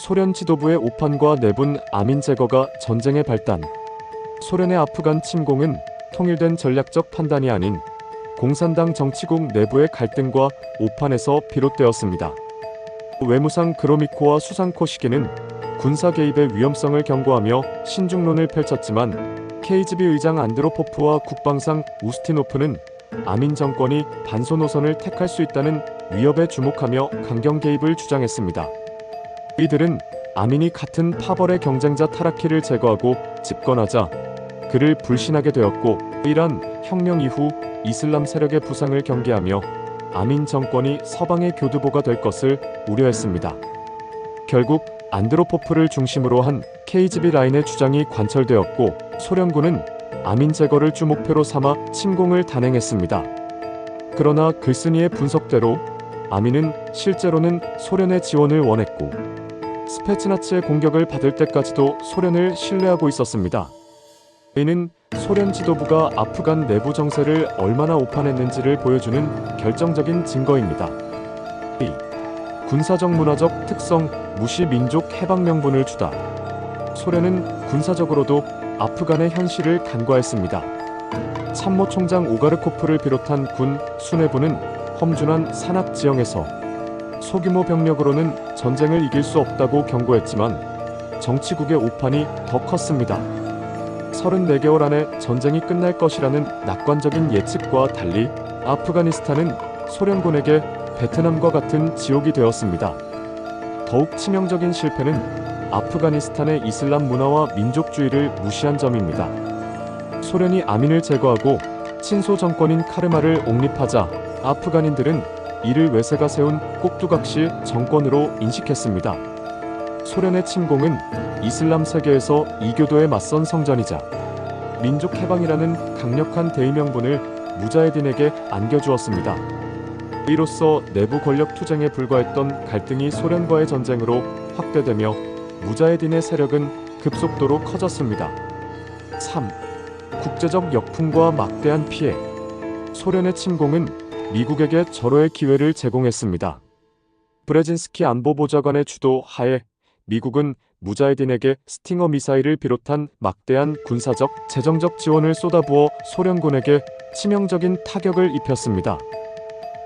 소련 지도부의 오판과 내분 아민 제거가 전쟁의 발단. 소련의 아프간 침공은 통일된 전략적 판단이 아닌 공산당 정치국 내부의 갈등과 오판에서 비롯되었습니다. 외무상 그로미코와 수상코 시기는 군사 개입의 위험성을 경고하며 신중론을 펼쳤지만 KGB 의장 안드로포프와 국방상 우스티노프는 아민 정권이 반소 노선을 택할 수 있다는 위협에 주목하며 강경 개입을 주장했습니다. 이들은 아민이 같은 파벌의 경쟁자 타라키를 제거하고 집권하자 그를 불신하게 되었고 이란 혁명 이후 이슬람 세력의 부상을 경계하며 아민 정권이 서방의 교두보가 될 것을 우려했습니다. 결국 안드로포프를 중심으로 한 KGB 라인의 주장이 관철되었고 소련군은 아민 제거를 주 목표로 삼아 침공을 단행했습니다. 그러나 글쓴이의 분석대로 아민은 실제로는 소련의 지원을 원했고 스페츠나츠의 공격을 받을 때까지도 소련을 신뢰하고 있었습니다. 이는 소련 지도부가 아프간 내부 정세를 얼마나 오판했는지를 보여주는 결정적인 증거입니다. 2. 군사적 문화적 특성 무시 민족 해방 명분을 주다. 소련은 군사적으로도 아프간의 현실을 간과했습니다. 참모 총장 오가르코프를 비롯한 군 수뇌부는 험준한 산악 지형에서 소규모 병력으로는 전쟁을 이길 수 없다고 경고했지만 정치국의 오판이 더 컸습니다. 34개월 안에 전쟁이 끝날 것이라는 낙관적인 예측과 달리 아프가니스탄은 소련군에게 베트남과 같은 지옥이 되었습니다. 더욱 치명적인 실패는 아프가니스탄의 이슬람 문화와 민족주의를 무시한 점입니다. 소련이 아민을 제거하고 친소 정권인 카르마를 옹립하자 아프간인들은 이를 외세가 세운 꼭두각시 정권으로 인식했습니다. 소련의 침공은 이슬람 세계에서 이교도에 맞선 성전이자 민족 해방이라는 강력한 대의명분을 무자헤딘에게 안겨주었습니다. 이로써 내부 권력 투쟁에 불과했던 갈등이 소련과의 전쟁으로 확대되며 무자헤딘의 세력은 급속도로 커졌습니다. 3. 국제적 역풍과 막대한 피해. 소련의 침공은 미국에게 절호의 기회를 제공했습니다. 브레진스키 안보보좌관의 주도 하에 미국은 무자헤딘에게 스팅어 미사일을 비롯한 막대한 군사적, 재정적 지원을 쏟아부어 소련군에게 치명적인 타격을 입혔습니다.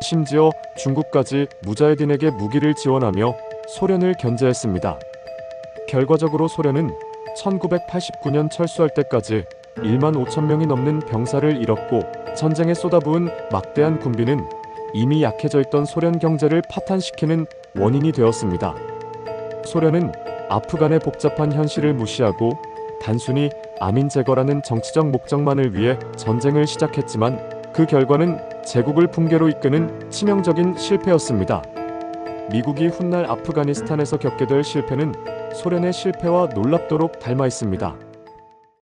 심지어 중국까지 무자헤딘에게 무기를 지원하며 소련을 견제했습니다. 결과적으로 소련은 1989년 철수할 때까지 1만 5천 명이 넘는 병사를 잃었고 전쟁에 쏟아부은 막대한 군비는 이미 약해져 있던 소련 경제를 파탄시키는 원인이 되었습니다. 소련은 아프간의 복잡한 현실을 무시하고 단순히 아민 제거라는 정치적 목적만을 위해 전쟁을 시작했지만 그 결과는 제국을 붕괴로 이끄는 치명적인 실패였습니다. 미국이 훗날 아프가니스탄에서 겪게 될 실패는 소련의 실패와 놀랍도록 닮아 있습니다.